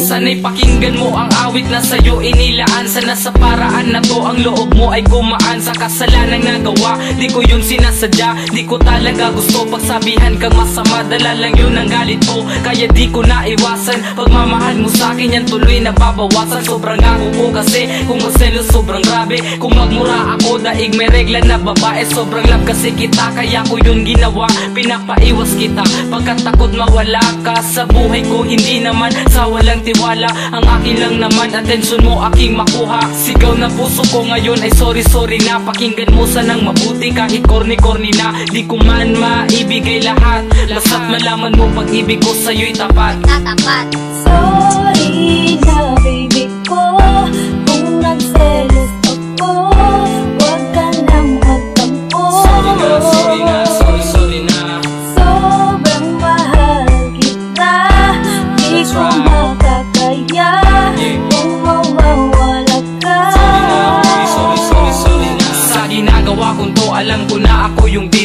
Sana'y pakinggan mo ang awit na sa'yo inilaan. Sana sa paraan na to ang loob mo ay gumaan. Sa kasalanang nagawa, di ko yun sinasadya. Di ko talaga gusto pagsabihan kang masama. Dala lang yun ang galit ko, kaya di ko naiwasan. Pagmamahal mo sa akin yan tuloy nababawasan Sobrang ako ko kasi kung magselos sobrang grabe. Kung magmura ako daig may regla na babae. Sobrang love kasi kita kaya ko yun ginawa. Pinapaiwas kita pagkat takot mawala ka. Sa buhay ko hindi naman sa walang tiwala Ang akin lang naman. Atensyon mo aking makuha. Sigaw na puso ko ngayon ay sorry sorry na. Pakinggan mo sanang mabuti kahit corny-corny na. Di ko man maibigay lahat. Basta't malaman mo pag-ibig ko sa'yo'y tapat. Tatapat. Sorry na baby ko. Kung nagselos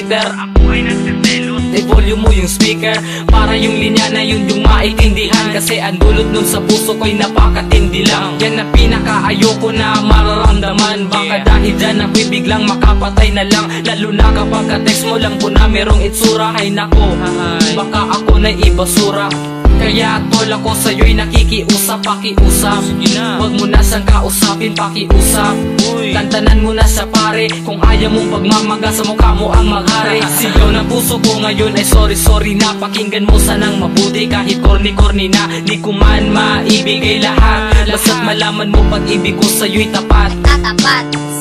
bitter Ako ay nagsiselos I-volume mo yung speaker. Para yung linya na yun yung maintindihan. Kasi ang dulot nun sa puso ko'y napakatindi lang. Yan na pinaka-ayoko na mararamdaman. Baka dahil dyan ako'y biglang makapatay na lang. Lalo na kapag ka-text mo lang po na merong itsura. Ay nako, baka ako na ibasura. Kaya tol ako sa'yo'y nakikiusap, pakiusap. Huwag mo na siyang kausapin, pakiusap Tantanan mo na sa pare. Kung ayaw mong pagmamaga sa mukha mo ang maghari Sigaw na puso ko ngayon ay sorry sorry na. Pakinggan mo sanang mabuti kahit corny-corny na. Di ko man maibigay lahat. Basta't malaman mo pag-ibig ko sa'yo'y tapat. Tatapat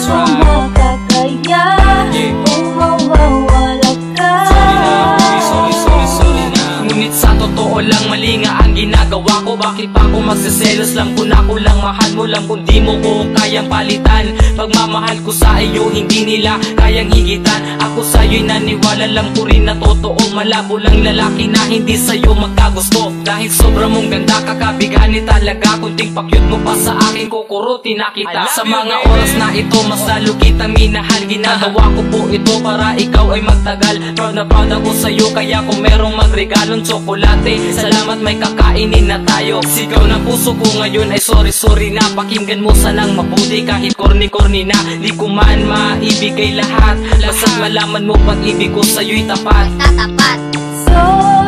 That's right. makakaya Yeah. Mawawala ka Sorry, sorry, sorry, sorry na Ngunit sa totoo lang mali nga ang ginagawa ko Bakit pa ako magsiselos lang kung ako lang mahal mo lang Kung di mo ko kayang palitan. Pagmamahal ko sa iyo hindi nila kayang higitan. Ako sa'yo'y naniwala lang ko rin na totoo. Malabo lang lalaki na hindi sa'yo magkagusto. Dahil sobra mong ganda kakabigani talaga. Kunting pakyut mo pa sa akin kukuruti na kita Sa mga oras na ito mas lalo kitang minahal. Ginagawa ko po ito para ikaw ay magtagal. Proud na proud ako sa'yo kaya kung merong magregalong tsokolate Salamat may kakainin na tayo. Sigaw na puso ko ngayon ay sorry sorry na. Pakinggan mo sanang mabuti kahit corny-corny na. Di ko man maibigay lahat. Basta't malaman mo pag-ibig ko sa'yo'y tapat. Tatapat. Sorry